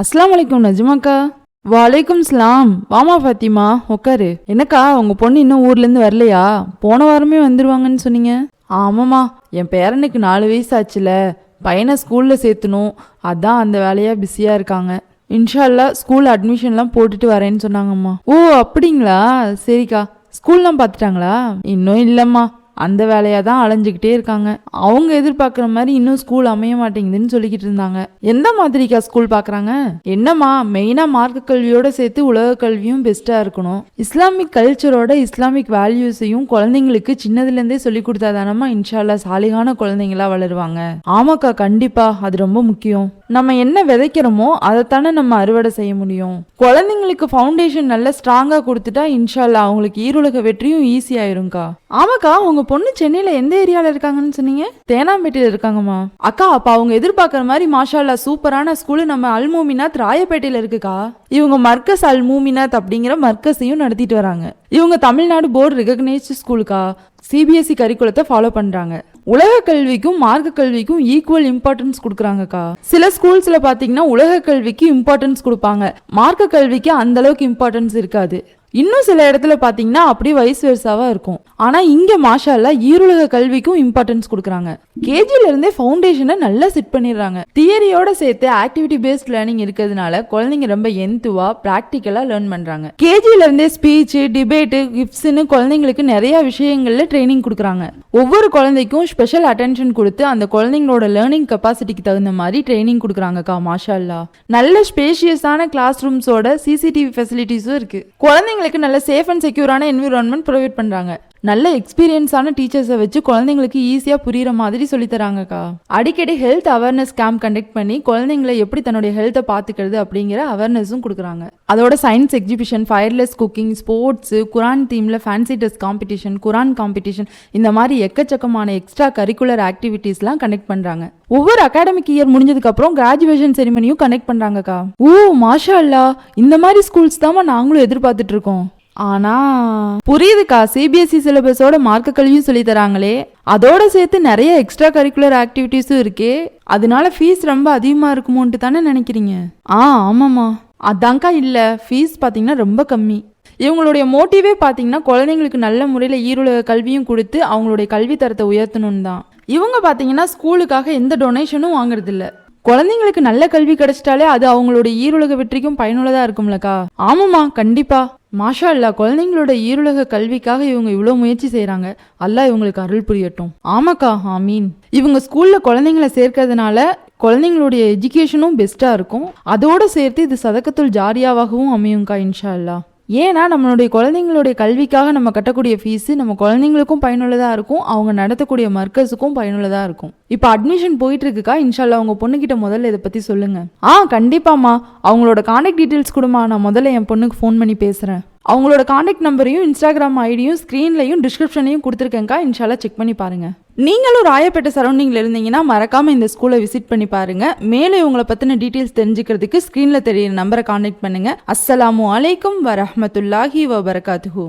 அஸ்லாம் வலைக்கும் நஜ்மாக்கா. வலைக்கும் ஸ்லாம். வாமா ஃபாத்திமா உட்காரு என்னக்கா உங்கள் பொண்ணு இன்னும் ஊர்லேருந்து வரலையா? போன வாரமே வந்துருவாங்கன்னு சொன்னீங்க. ஆமாம்மா என் பேரனுக்கு நாலு வயசு ஆச்சுல பையனை ஸ்கூலில் சேர்த்தணும். அதான் அந்த வேலையாக பிஸியாக இருக்காங்க. இன்ஷால்லா ஸ்கூல் அட்மிஷன்லாம் போட்டுட்டு வரேன்னு சொன்னாங்கம்மா. ஓ அப்படிங்களா? சரிக்கா. ஸ்கூல்லாம் பார்த்துட்டாங்களா? இன்னும் இல்லைம்மா. அந்த வேலையாக தான் அலைஞ்சுக்கிட்டே இருக்காங்க. அவங்க எதிர்பார்க்குற மாதிரி இன்னும் ஸ்கூல் அமைய மாட்டேங்குதுன்னு சொல்லிக்கிட்டு இருந்தாங்க. எந்த மாதிரிக்கா ஸ்கூல் பார்க்குறாங்க என்னம்மா மெயினாக மார்க்க கல்வியோட சேர்த்து உலக கல்வியும் பெஸ்ட்டாக இருக்கணும். இஸ்லாமிக் கல்ச்சரோட இஸ்லாமிக் வேல்யூஸையும் குழந்தைங்களுக்கு சின்னதுலேருந்தே சொல்லி கொடுத்தாதானம்மா இன்ஷால்லா சாலிகான குழந்தைங்களா வளருவாங்க. ஆமாக்கா கண்டிப்பாக அது ரொம்ப முக்கியம். நம்ம என்ன விதைக்கிறோமோ அதைத்தானே நம்ம அறுவடை செய்ய முடியும். குழந்தைங்களுக்கு ஃபவுண்டேஷன் நல்லா ஸ்ட்ராங்காக கொடுத்துட்டா இன்ஷால்லா அவங்களுக்கு ஈருலக வெற்றியும் ஈஸி ஆமாக்கா உங்க பொண்ணு சென்னையில எந்த ஏரியால இருக்காங்கன்னு சொன்னீங்க? தேனாம்பேட்டையில இருக்காங்கம்மா. அக்கா அப்ப அவங்க எதிர்பார்க்குற மாதிரி மாஷால்லா சூப்பரான ஸ்கூலு நம்ம அல்மூமினாத் ராயப்பேட்டையில இருக்குக்கா. இவங்க மர்க்கஸ் அல்மூமினாத் அப்படிங்கிற மர்க்கஸையும் நடத்திட்டு வராங்க. இவங்க தமிழ்நாடு போர்டு ரெகக்னைஸ்டு ஸ்கூலுக்கா சிபிஎஸ்சி கரிக்குலத்தை ஃபாலோ பண்றாங்க. உலக கல்விக்கும் மார்க்க கல்விக்கும் ஈக்குவல் இம்பார்ட்டன்ஸ் கொடுக்குறாங்கக்கா. சில ஸ்கூல்ஸ்ல பாத்தீங்கன்னா உலக கல்விக்கு இம்பார்ட்டன்ஸ் கொடுப்பாங்க. மார்க்க கல்விக்கு அந்த அளவுக்கு இம்பார்ட்டன்ஸ் இருக்காது. இன்னும் சில இடத்துல பார்த்தீங்கன்னா அப்படியே வயசு வருஷாவா இருக்கும். ஆனா இங்க மாஷால ஈருலக கல்விக்கும் இம்பார்ட்டன்ஸ் கொடுக்குறாங்க. கேஜில இருந்தே ஃபவுண்டேஷனை நல்லா செட் பண்ணிடுறாங்க. தியரியோட சேர்த்து ஆக்டிவிட்டி பேஸ்ட் லேர்னிங் இருக்கிறதுனால குழந்தைங்க ரொம்ப எந்துவா ப்ராக்டிக்கலாக லேர்ன் பண்றாங்க. கேஜில இருந்தே ஸ்பீச் டிபேட்டு கிஃப்ட்ஸ்னு குழந்தைங்களுக்கு நிறைய விஷயங்கள்ல ட்ரைனிங் கொடுக்குறாங்க. ஒவ்வொரு குழந்தைக்கும் ஸ்பெஷல் அட்டென்ஷன் கொடுத்து அந்த குழந்தைங்களோட லேர்னிங் கெப்பாசிட்டிக்கு தகுந்த மாதிரி ட்ரைனிங் கொடுக்குறாங்கக்கா மாஷா நல்ல ஸ்பேஷியஸான கிளாஸ் ரூம்ஸோட சிசிடிவி ஃபெசிலிட்டிஸும் இருக்கு. குழந்தைங்களுக்கு நல்ல சேஃப் அண்ட் செக்யூரான என்விரான்மெண்ட் ப்ரொவைட் பண்றாங்க. நல்ல எக்ஸ்பீரியன்ஸான டீச்சர்ஸை வச்சு குழந்தைங்களுக்கு ஈஸியாக புரியுற மாதிரி சொல்லித்தராங்கக்கா அடிக்கடி ஹெல்த் அவேர்னஸ் கேம்ப் கண்டக்ட் பண்ணி குழந்தைங்களை எப்படி தன்னுடைய ஹெல்த்தை பார்த்துக்கிறது அப்படிங்கிற அவேர்னஸும் கொடுக்குறாங்க. அதோட science exhibition fireless cooking sports Quran தீமில் fancy டெஸ்ட் காம்படிஷன் குரான் காம்படிஷன் இந்த மாதிரி எக்கச்சக்கமான எக்ஸ்ட்ரா கரிக்குலர் ஆக்டிவிட்டீஸ்லாம் கண்டக்ட் பண்ணுறாங்க ஒவ்வொரு அகாடமிக் இயர் முடிஞ்சதுக்கு அப்புறம் கிராஜுவேஷன் செரிமனியும் கனெக்ட் பண்ணுறாங்கக்கா ஓ மாஷா அல்லா இந்த மாதிரி ஸ்கூல்ஸ் தான் நாங்களும் எதிர்பார்த்துட்டு இருக்கோம். ஆனா புரியுதுக்கா சிபிஎஸ்சி சிலபஸோட மார்க்க கல்வியும் சொல்லி தராங்களே அதோட சேர்த்து நிறைய எக்ஸ்ட்ரா கரிக்குலர் ஆக்டிவிட்டிஸும் இருக்கே. அதனால ஃபீஸ் ரொம்ப அதிகமா இருக்குமோன்ட்டு தானே நினைக்கிறீங்க? ஆ ஆமாம்மா. அதாங்க்கா இல்ல. ஃபீஸ் பாத்தீங்கன்னா ரொம்ப கம்மி. இவங்களுடைய மோட்டிவே பார்த்தீங்கன்னா குழந்தைங்களுக்கு நல்ல முறையில் ஈருலக கல்வியும் கொடுத்து அவங்களுடைய கல்வி தரத்தை உயர்த்தணும் தான். இவங்க பார்த்தீங்கன்னா ஸ்கூலுக்காக எந்த டொனேஷனும் வாங்குறதில்ல. குழந்தைங்களுக்கு நல்ல கல்வி கிடைச்சிட்டாலே அது அவங்களோட ஈருலக வெற்றிக்கும் பயனுள்ளதா இருக்கும்லக்கா. ஆமாம்மா கண்டிப்பா. மாஷா அல்லா குழந்தைங்களோட ஈருலக கல்விக்காக இவங்க இவ்வளோ முயற்சி செய்கிறாங்க அல்லாஹ் இவங்களுக்கு அருள் புரியட்டும். ஆமாக்கா ஆமீன். இவங்க ஸ்கூலில் குழந்தைங்கள சேர்க்கறதுனால குழந்தைங்களுடைய எஜுகேஷனும் பெஸ்ட்டாக இருக்கும். அதோட சேர்த்து இது சதக்கத்துள் ஜாரியாவாகவும் அமையும்க்கா இன்ஷா அல்லாஹ் ஏன்னா நம்மளுடைய குழந்தைங்களுடைய கல்விக்காக நம்ம கட்டக்கூடிய ஃபீஸு நம்ம குழந்தைங்களுக்கும் பயனுள்ளதாக இருக்கும். அவங்க நடத்தக்கூடிய மர்க்கஸுக்கும் பயனுள்ளதாக இருக்கும். இப்போ அட்மிஷன் போயிட்டு இருக்குக்கா இன்ஷால்லா உங்கள் பொண்ணுக்கிட்ட முதல்ல இதை பற்றி சொல்லுங்கள் ஆ கண்டிப்பாம்மா. அவங்களோட காண்டாக்ட் டீட்டெயில்ஸ் கொடுமா நான் முதல்ல என் பொண்ணுக்கு ஃபோன் பண்ணி பேசுகிறேன் அவங்களோட காண்டாக்ட் நம்பரையும் இன்ஸ்டாகிராம் ஐடியும் ஸ்க்ரீன்லையும் டிஸ்கிரிப்ஷன்லையும் கொடுத்துருக்கேங்க்கா இன்ஷால்லா செக் பண்ணி பாருங்கள் நீங்களும் ராயப்பேட்டை சரௌண்டிங்கில் இருந்தீங்கன்னா மறக்காமல் இந்த ஸ்கூலை விசிட் பண்ணி பாருங்கள் மேலே உங்களை பற்றின டீட்டெயில்ஸ் தெரிஞ்சுக்கிறதுக்கு ஸ்க்ரீனில் தெரியுற நம்பரை காண்டாக்ட் பண்ணுங்கள் அஸ்ஸலாமு அலைக்கும் வரஹ்மத்துல்லாஹி வபரகாத்துஹூ.